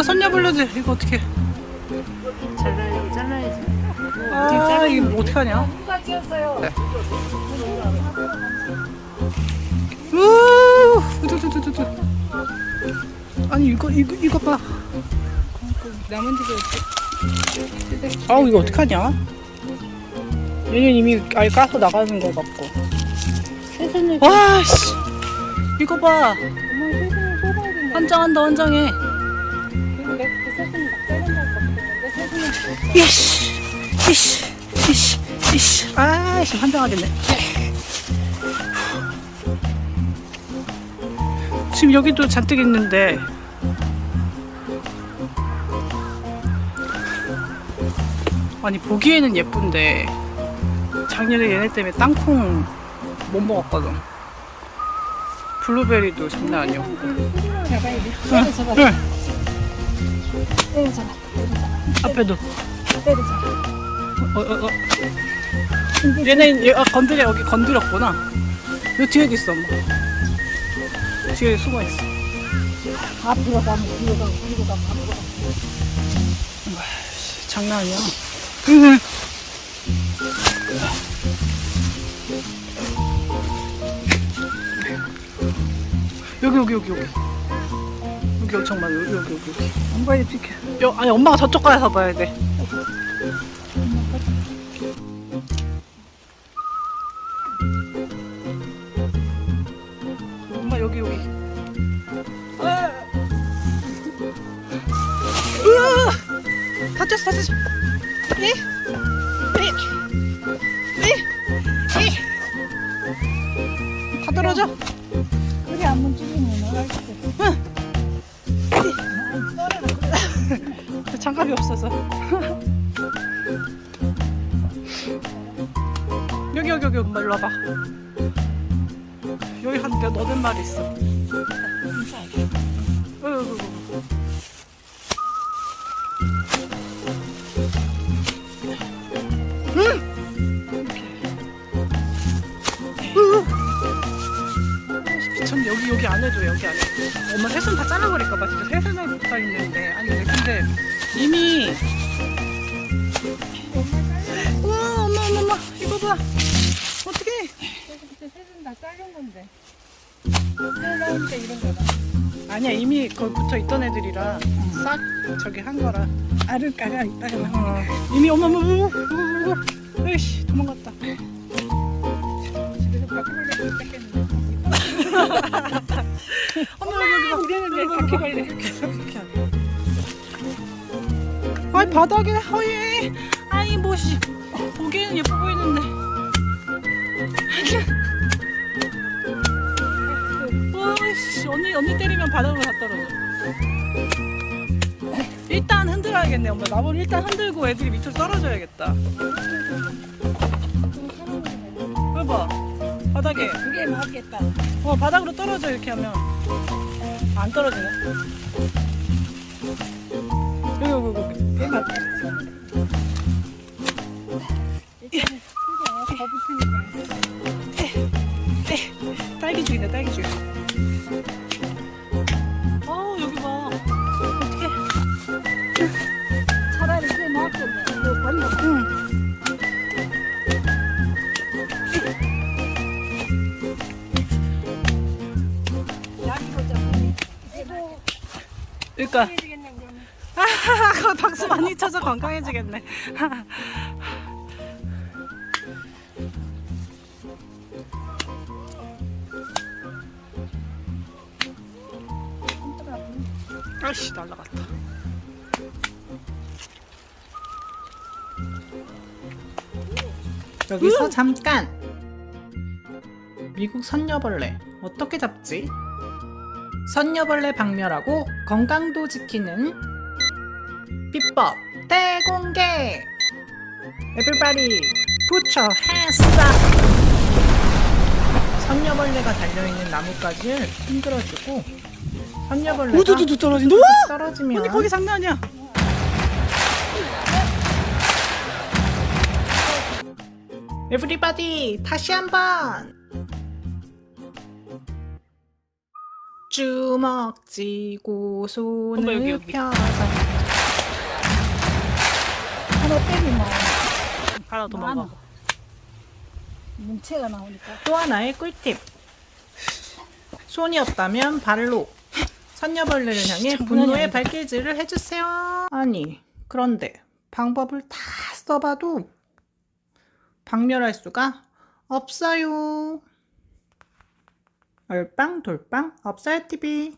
이거 선녀벌레들 이거 어떻게? 잘라요, 잘라야지. 아 이거 뭐 어떡하냐? 누가 찍었어요? 우 우두두두두두. 아니 이거 이거 이거 봐. 남은 집에 아우 이거 어떡하냐? 얘는 이미 아예 까서 나가는 거 같고. 세상에 와 씨. 이거 봐. 환장한다 환장해. 내가 그 세상에 막 자른다고 그랬는데 세상에 이씨 이씨 이씨 이씨 아씨 환장하겠네. 지금 여기도 잔뜩 있는데 아니 보기에는 예쁜데 작년에 얘네 때문에 땅콩 못 먹었거든. 블루베리도 장난 아니야. 잡아야 돼. 응. 때려잡아. 앞에도. 때려잡아. 어, 어, 어. 얘네 얘, 아, 건드려 여기 건드렸구나. 요 뒤에도 있어. 엄마. 뒤에 숨어 있어. 앞으로 가면 뒤로 가고 뒤로 가면 앞으로 가고. 장난 아니야. 으흐. 여기 여기 여기 여기 여기 엄청 많아 여기 여기 여기 안 보여 비켜. 여, 아니 엄마가 저쪽 가서 봐야 돼 엄마 여기 여기 아. 으아! 다쳤어 다쳤어 이? 이? 이? 이? 다 떨어져 장갑이 없어서. 여기 여기 여기 엄마 일로 와봐. 여기 한 몇, 너댓 마리 있어. 어, 여기, 여기, 여기. 안 해줘 여기 안 해줘 엄마 새순 다 잘라버릴까봐 진짜 새순을 붙어 있는데. 아니 근데 이미 와 엄마 엄마 엄마 이거 봐 그때 세상 다 자른 건데. 새로운 때 이런 거다. 아니야 이미 거기 붙어 있던 애들이라 싹 저기 한 거라 나. 어, 이미 엄마 엄마 엄마 엄마 엄마 에이씨 도망갔다 집에서 바퀴벌레 뜯겠는데. 엄마 여기 여기 봐 우리는 왜 바퀴벌레 바닥에 허예 아이 뭐시 보기에는 예뻐 보이는데. 와씨. 언니 언니 때리면 바닥으로 다 떨어져. 일단 흔들어야겠네 엄마. 나무 일단 흔들고 애들이 밑으로 떨어져야겠다. 해봐. 바닥에. 그게 맞겠다. 어 바닥으로 떨어져 이렇게 하면. 안 떨어지네 여기 여기 여기. 딸기 죽이네 딸기 죽 여기 봐 어떡해 차라리 그게 낫겠네. 그 번호. 응 약이 보자. 이거 그러니까 박수 많이 쳐서 건강해지겠네. 아이씨 날라갔다. 여기서 잠깐. 미국 선녀벌레 어떻게 잡지? 선녀벌레 박멸하고 건강도 지키는 비법 대공개. Everybody put your hands up. 선녀벌레가 달려있는 나뭇가지를 흔들어주고 선녀벌레가 우두두두 떨어진다. 떨어지면 언니 거기 장난 아니야. Everybody 다시 한번. 주먹 쥐고 손을 여기, 여기. 펴서 하나 때리면 가라 도망가. 많아. 문체가 나오니까. 또 하나의 꿀팁. 손이 없다면 발로 선녀벌레를 향해 분노의. 발길질을 해주세요. 아니, 그런데 방법을 다 써봐도 박멸할 수가 없어요. 얼빵 돌빵 업사요 TV